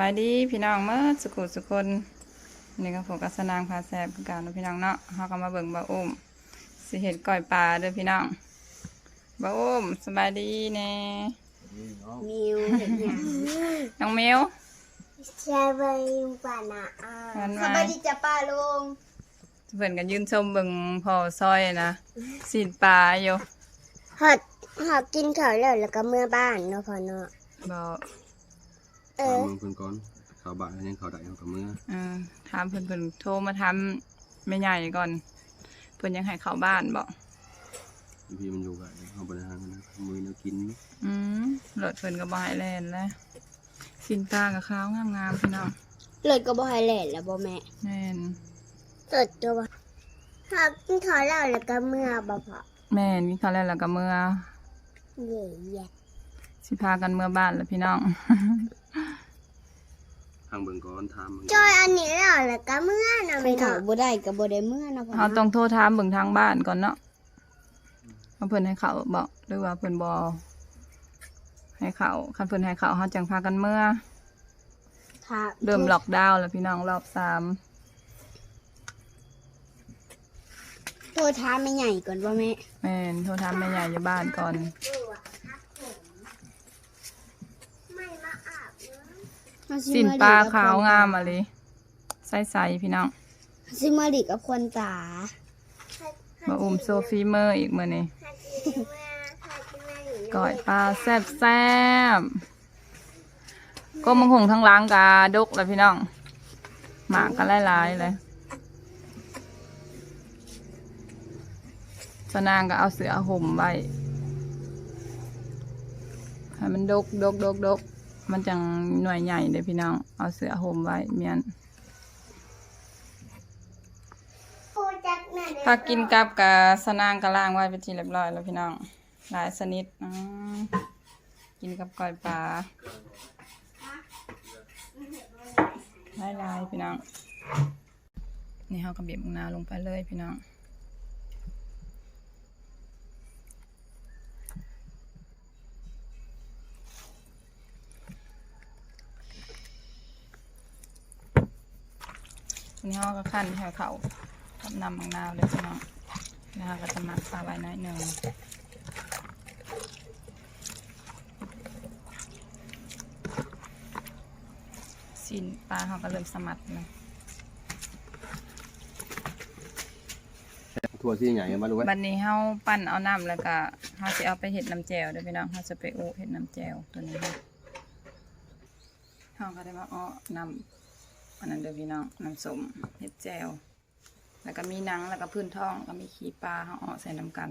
บายดีพี่น้องเมื่อสุขุสุคนนี่ก็ผมกับสนางพาแซบคือการเนาะพี่น้องเนาะเฮาก็มาเบิ่งบ่าวอุ้มสิเห็ดก้อยปลาเด้อพี่น้องบ่าวอุ้มสบายดีแน่มิวเห็นอย่างน้องเมวใช่ไหมป่านะอ่ามันสมาบายดีจ้ะป้าลุงเพิ่นกันยืนชมเบิ่งพ่อซอยนะสินปลาอยู่หอดหอดกินข้าวแล้วแล้วก็เมื่อบ้านเนาะพ่อเนาะบ่ เอเอาอมือเพิ่นก่อนข่าวบ้านแล้วยังข่าวใดเอากับมือเออถามเพิ่นเพิ่นโทรมาถามแม่ใหญ่ก่อน เพิ่นยังให้เข้าบ้านบ่พี่มันอยู่กับเอาบริหารกันนะมือแนวกินอืมรถเพิ่นก็บ่ให้แล่นแล้วสินปลากับข้าวงามๆพี่น้องเลยก็บ่ให้แหล่แล้วบ่แม่แม่นสดตัวบ่หอดกินข้าวแล้วแล้วก็เมื่อบ่พอแม่นกินข้าวแล้วแล้วก็เมื่อ เย่แย่สิพากันเมื่อบ้านแล้วพี่น้อง ทางเบิ่งก่อนทามมันจอยอันนี้แล้วแล้วก็เมื่อเนาะไม่เนาะบ่ได้ก็บ่ได้เมื่อนะพ่อเราต้องโทรถามเบิ่งทางบ้านก่อนเนาะว่าเพิ่นให้เขาบอกหรือว่าเพิ่นบ่ให้เขาคันเพิ่นให้เขาเฮาจังพากันเมื่อ ค่ะเริ่มล็อกดาวน์แล้วพี่น้องรอบสามโทรถามแม่ใหญ่ก่อนว่าแม่แม่นโทรถามแม่ใหญ่อยู่บ้านก่อนไม่มาอาบ น้ำสินปลาขาวงามอะเลยใสๆพี่น้องซิมาดิกับคนตามาอุ้มโซฟีเมอร์อีกมื้อนี้ก้อยปลาแซ่บๆก็มังหงทั้งล้างกาดกแล้วพี่น้อง หมากกันหลายๆเลยสนางก็เอาเสือห่มไว้ให้มันดกดกดกดก มันจังหน่วยใหญ่เลยพี่น้องเอาเสือห่มไว้เมียนพากินกับกับสนางกะล่างไว้เป็นที่เรียบร้อยแล้วพี่น้องหลายชนิดอืมกินกับก้อยปลาหลายลายๆพี่น้องนี่เขากระเบียบมะนาวลงไปเลยพี่น้อง นี้เราก็ขั้นให้เขากับน้ำมังนาวเลยพี่น้องแล้วเราก็จะหมักปลาไว้หน้อยหนึ่งสินปลาเขาก็เริ่มสมัดเลยทั่วที่ใหญ่มาดูไว้บัดนี้เฮาปั้นเอาน้ำแล้วก็เฮาสิเอาไปเห็ดน้ำแจ่วเด้อพี่น้องเฮาจะไปอุเห็ดน้ำแจ่วตัวนี้ค่ะเฮาก็ได้มาอ้อน้ำ อันนั้นเด้อพี่น้องน้ำส้มเห็ดแจ่วแล้วก็มีนังแล้วก็พื้นท้องแล้วก็มีขี้ปลาเฮาอ้อใส่น้ำกัน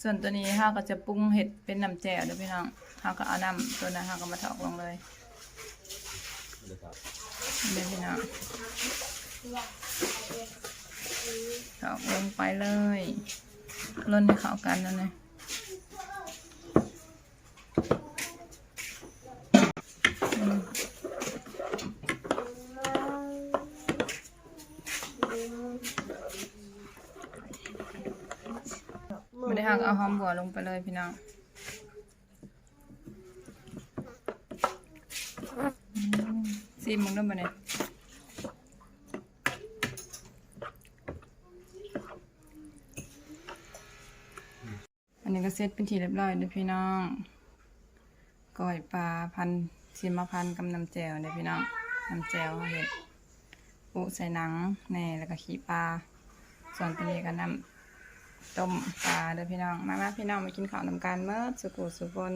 ส่วนตัวนี้เฮาก็จะปรุงเห็ดเป็นน้ำแจ่วเด้อพี่น้องเฮาก็เอาน้ำตัวนั้นเฮาก็มาถอกลงเลยเด้อพี่น้องถอกลงไปเลยร่นให้เข้ากันนั่นเลย ไม่ได้หักเอาหอมบัวลงไปเลยพี่น้องซีมมึงด้วยมาเนี่ยอันนี้ก็เซตเป็นทีเรียบร้อยเด้อพี่น้องก้อยปลาพัน ชิมมาพันกับน้ำแจวเด้อพี่น้องน้ำแจวเห็ดอุใส่หนังแหน่แล้วก็ขี้ปลาส่วนตัวนี้ก็น้ำต้มปลาเด้อพี่น้อง มามาพี่น้องมากินข้าวนำกันเมื่อสุกุสุคน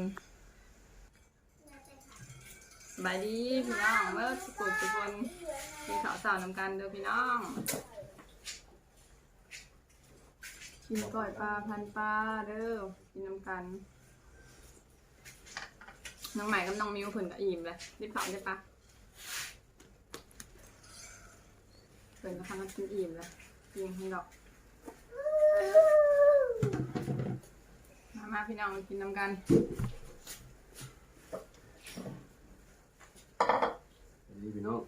สบายดีพี่น้องเมื่อสุกุสุคนกินข้าวสาวนำกันเด้อพี่น้องกินก่อยปลาพันปลาเด้อกินน้ำกัน น้องใหม่กับน้องมิวเพิ่นก็อิ่มเลยรีบเผาได้ปะเพิ่นก็ทำกันกินอิ่มเลยกินให้ดอก มามาพี่น้องมากินน้ำกันนี่พี่น้อง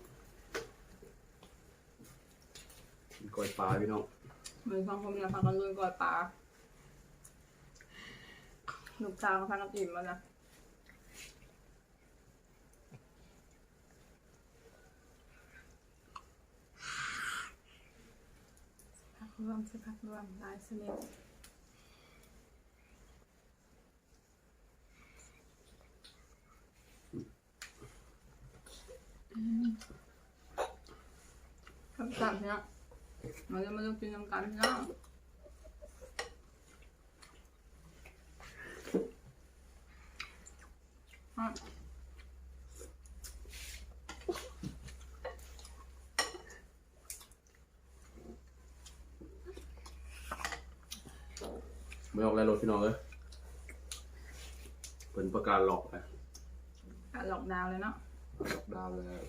กินก้อยปลาพี่น้องเหมือนฟังผมนะฟังกันลุยก่อยปลาลูกสาวเขาพาน้ำอิ่มมานะ รวมสักพักรวมลายสนิทคำสั่งเนี่ยเราจะมาลงกินน้ำกันเนาะ ไม่ออกแล้วรถพี่น้องเลยเป็นประกาศหลอกนะอะหลอกดาวน์เลยเนาะหลอกดาวน์แล้ว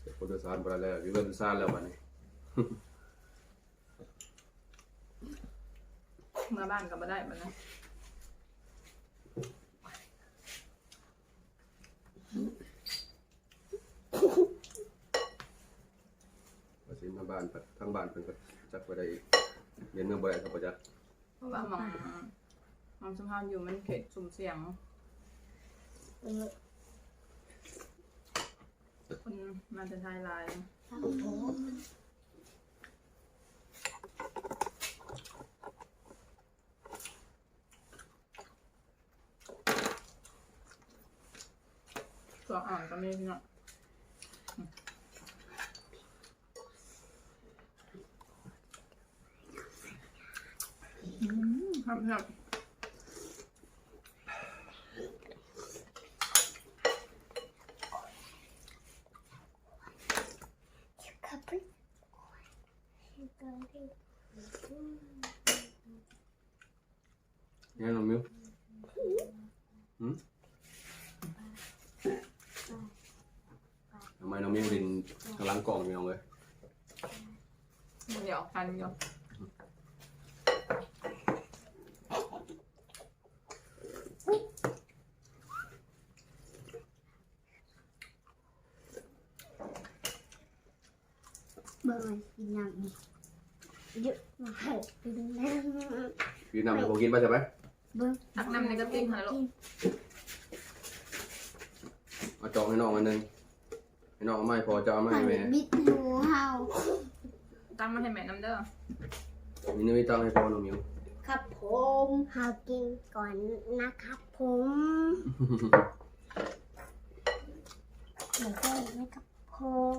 เจ็บคนโดยสารไปแล้วอยู่เรื่องซานแล้ววันนี้เมื่อบ้านก็มาได้บัดนะว่าสิมาบ้านไปทั้งบ้านเป็นก็จักไปได้อีกเรียนเมืองบ่ได้ครับประจักษ์ เพราะว่าหมองหมองสมภารอยู่มันเขตสุ่มเสี่ยงเออคนมาจะทายลายครับผมตัวอ่อนก็ไมีเนาะอืม ครับครับครับพี่เนี่ยน้องมิวหืมทำไมน้องมิวดินกำลังกล่องพี่น้องเลยเดี๋ยวกันเดี๋ย เบอร์กินน้ำอีกเยอะมากกินน้ำพี่นำจะบอกกินไปใช่ไหมเบอร์ตักน้ำในกระติกค่ะลูก เอาจองให้น้องอันหนึงให้น้องเอาไม่พอจะเอาไม่ไปให้แม่บิดหนูเฮาตั้งมาให้แม่น้ำเด้อมีนุ้ยตั้งให้พอน้องมิว ครับผมเฮากินก่อนนะครับผมเดี๋ยวก็ไม่ครับผม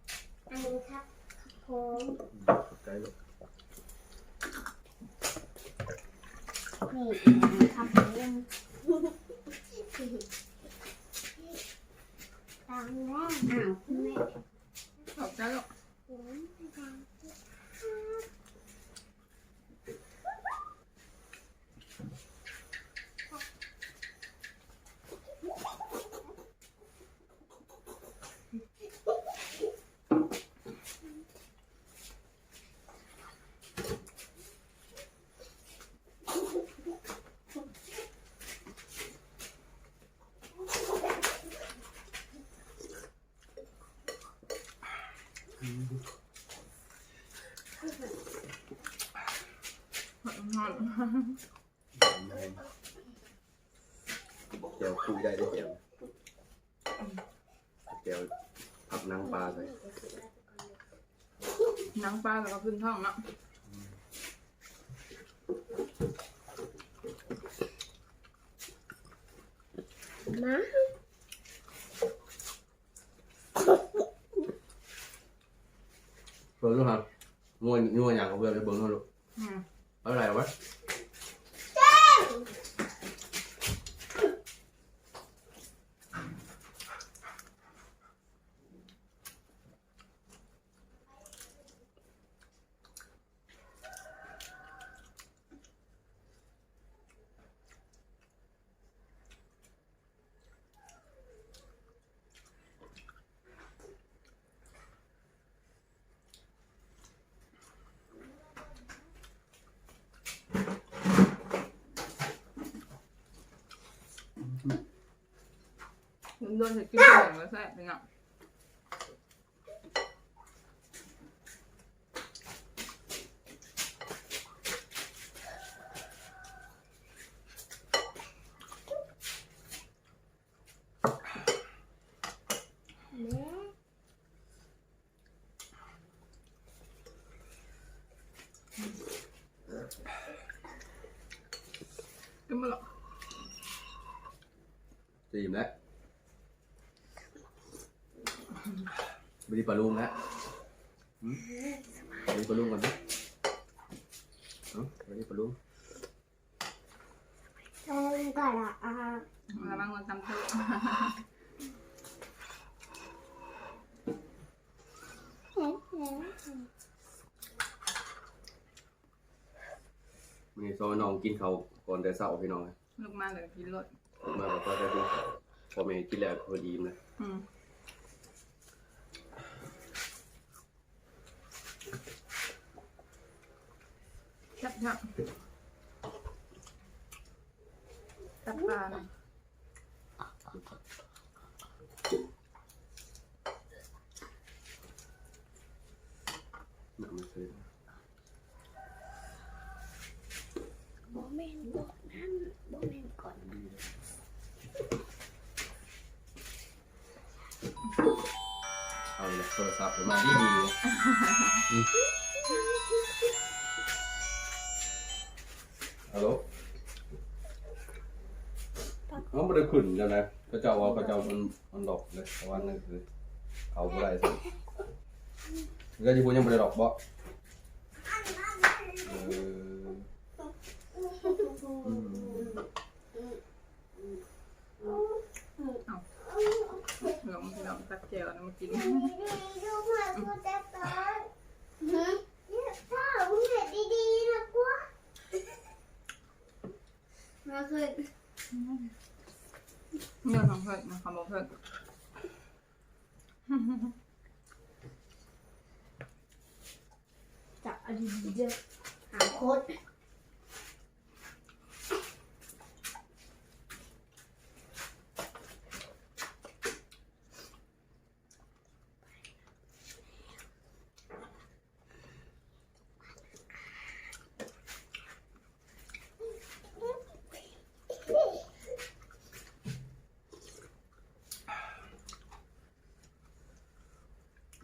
ใกล้ลูก นี่ครับผมตามแรกอ้าวคุณแม่ ขอบใจลูก ผมตาม หอมหอม เจียวคุยได้ได้เจียวเจียวผักนางปลาใส่หนังปลาแล้วก็ขึ้นท้องเนาะมาเบิ่งดูครับงวยงวยอย่างกับเพื่อนไปเบิ่งดูลูก อืมเโดนจะกินแข็งแล้วแซ่บเป็นไงแม่กินไม่หรอกจะอิ่มแล้วบริปลาลุงแล้วหืมบริปลาลุงก่อนนะเอ้าบริปลาลุงทำไมก่อนอะอ่าระวังมันตำเถอะเห็นเห็นมีซอยน้องกินเขาวก่อนแต่เช้าพี่น้องลูกมาเลยกินรสมาแล้วก็ได้กินข้าวพอแม่กินแล้วพอดีนะอืม ชับชับตับปลาหน่อยน้ำมันซื้อโบเมนกดนั่นโบเมนกดเอาเลยโทรศัพท์มาดีดี ขาไม่ได้ขึ้นใช่ไหมพระเจ้าว่าพระเจ้ามันมันดอกเลยแต่ว่านั่นคือเอาไม่ได้สิก็ที่พูดยังไม่ได้ดอกบ่เอออืมลงพี่น้องตักเจียวนะมากินดูเหมือนกูจะตายเนี่ยถ้ามึงเห็นดีๆนะกูมาขึ้น เนื้อของเพิ่นมาคำบอกเพิ่นจับอดีตเยอะหาโคตร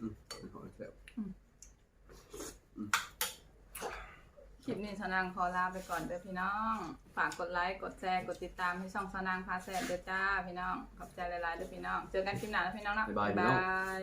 อืมเป็นของแซ่บ คลิป นี้สนางขอลาไปก่อนเด้อพี่น้อง ฝากกดไลค์ กดแชร์ กดติดตามให้ช่องสนางพาแซ่บเด้อจ้าพี่น้อง ขอบใจหลายๆเด้อพี่น้อง เจอกันคลิปหน้าแล้วพี่น้องเนาะบ๊ายบายพี่น้องบ๊ายบาย